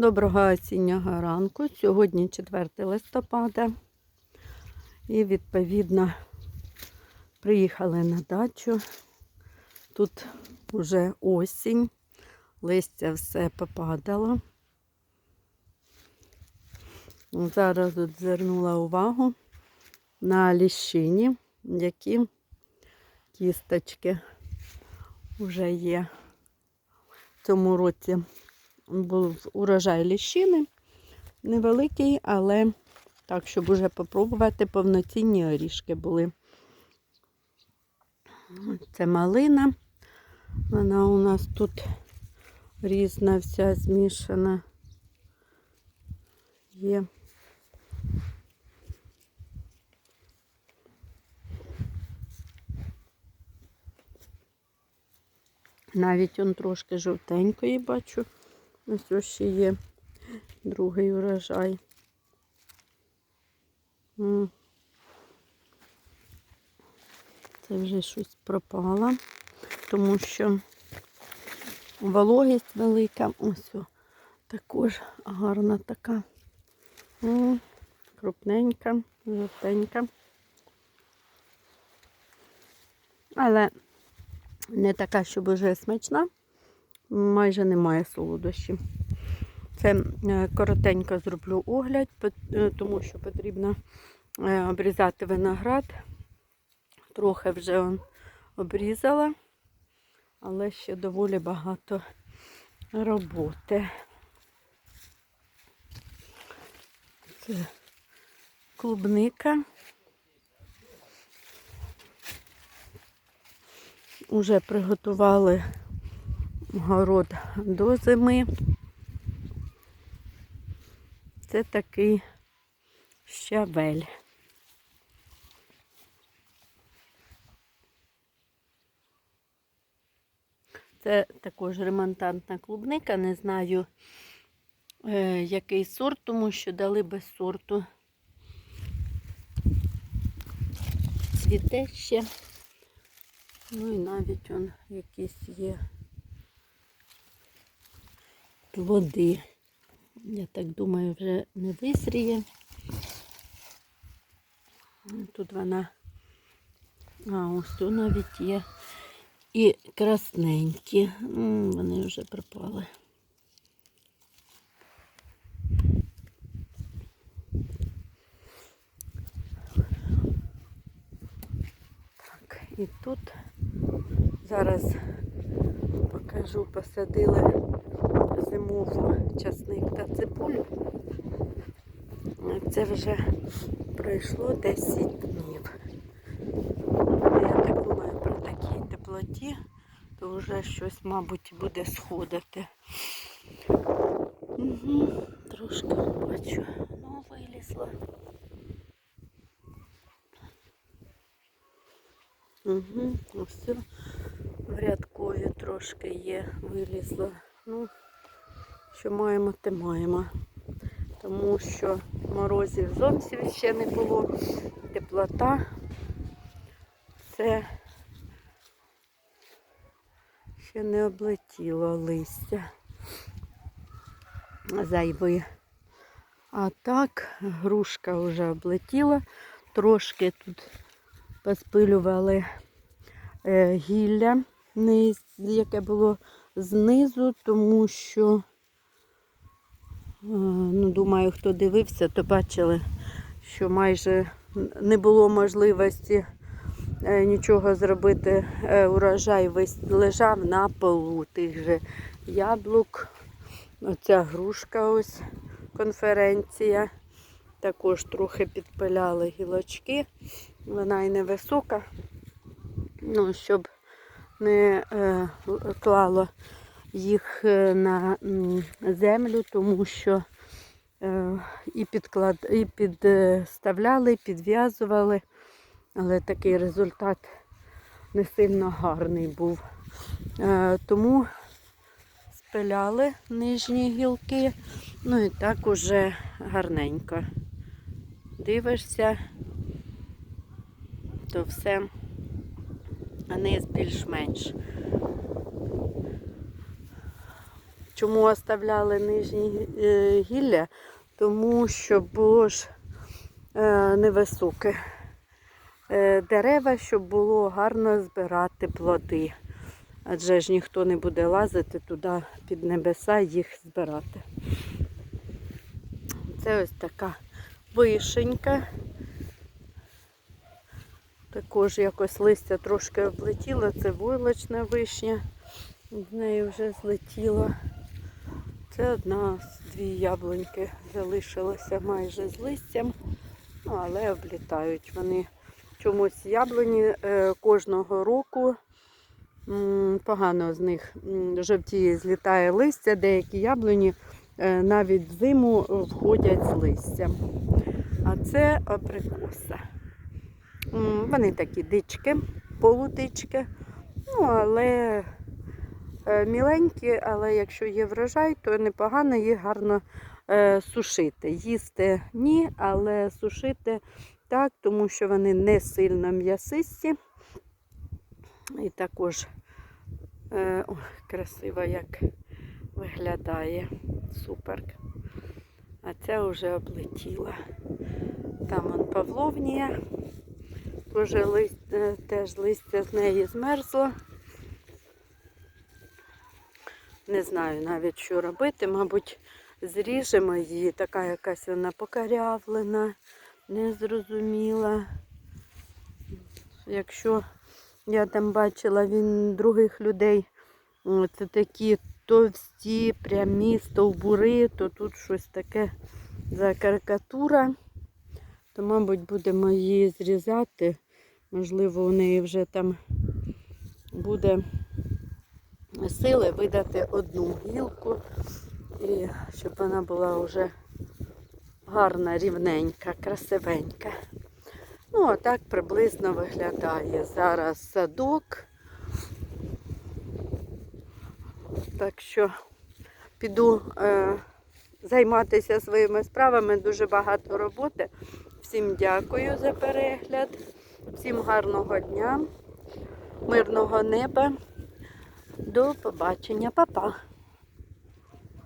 Доброго осіннього ранку. Сьогодні 4 листопада. І відповідно приїхали на дачу. Тут вже осінь, листя все попадало. Зараз тут звернула увагу на ліщині, які кісточки вже є. В цьому році був урожай ліщини. Невеликий, але так, щоб уже попробувати, повноцінні орішки були. Це малина. Вона у нас тут різна, вся змішана. Є. Навіть он трошки жовтенької бачу. Ось ось ще є другий урожай. Це вже щось пропало, тому що вологість велика. Ось також гарна така. Крупненька, жовтенька. Але не така, щоб уже смачна майже немає солодощів. Це е, коротенько зроблю огляд, е, тому що потрібно е, обрізати виноград. Трохи вже он обрізала, але ще доволі багато роботи. Це клубника. Уже приготували город до зими. Це такий щавель. Це також ремонтантна клубника. Не знаю, е, який сорт, тому що дали без сорту. Цвіте ще. Ну і навіть он якісь є плоди. Я так думаю, вже не висріє. Тут вона, а ось тут навіть є і красненькі. Вони вже пропали. Так, і тут зараз покажу, посадили зимову часник та цибулю. Це вже пройшло 10 днів. Я так думаю, при такій теплоті, то вже щось, мабуть, буде сходити. Угу, трошки бачу, ну вилізла. Угу, все. В рядкові трошки є, вилізло. Ну, що маємо, те маємо. Тому що морозів зовсім ще не було. Теплота. Це ще не облетіло листя зайвої. А так, грушка вже облетіла. Трошки тут поспилювали е, гілля, яке було знизу, тому що, ну, думаю, хто дивився, то бачили, що майже не було можливості е, нічого зробити. Е, Урожай весь лежав на полу тих же яблук. Оця грушка ось конференція. Також трохи підпиляли гілочки. Вона і невисока, ну, щоб не е, клало їх е, на землю, тому що е, і, підклад, і підставляли, підв'язували, але такий результат не сильно гарний був. Е, тому спиляли нижні гілки, ну і так уже гарненько. Дивишся, то все низ більш-менш. Чому оставляли нижні е, гілля? Тому що було ж е, невисоке е, дерева, щоб було гарно збирати плоди. Адже ж ніхто не буде лазити туди під небеса їх збирати. Це ось така вишенька. Також якось листя трошки облетіло, це войлочна вишня, з неї вже злетіло. Це одна дві яблуньки залишилося майже з листям, ну, але облітають вони. Чомусь яблуні е, кожного року погано з них жовтіє, злітає листя, деякі яблуні е, навіть зиму входять з листям. А це абрикоса. Вони такі дички, полудички, ну, але міленькі, але якщо є врожай, то непогано їх гарно е, сушити. Їсти ні, але сушити так, тому що вони не сильно м'ясисті. І також е, о, красиво як виглядає. Супер. А це вже облетіла. Там он павловнія. Е, теж листя з неї змерзло. Не знаю навіть, що робити. Мабуть, зріжемо її. Така якась вона покарявлена, незрозуміла. Якщо я там бачила він других людей, це такі товсті, прямі стовбури, то тут щось таке за карикатура. То, мабуть, будемо її зрізати. Можливо, у неї вже там буде сили видати одну гілку, і щоб вона була вже гарна, рівненька, красивенька. Ну, а так приблизно виглядає зараз садок. Так що піду е, займатися своїми справами. Дуже багато роботи. Всім дякую за перегляд. Всім гарного дня, мирного неба. До побачення, Па-па.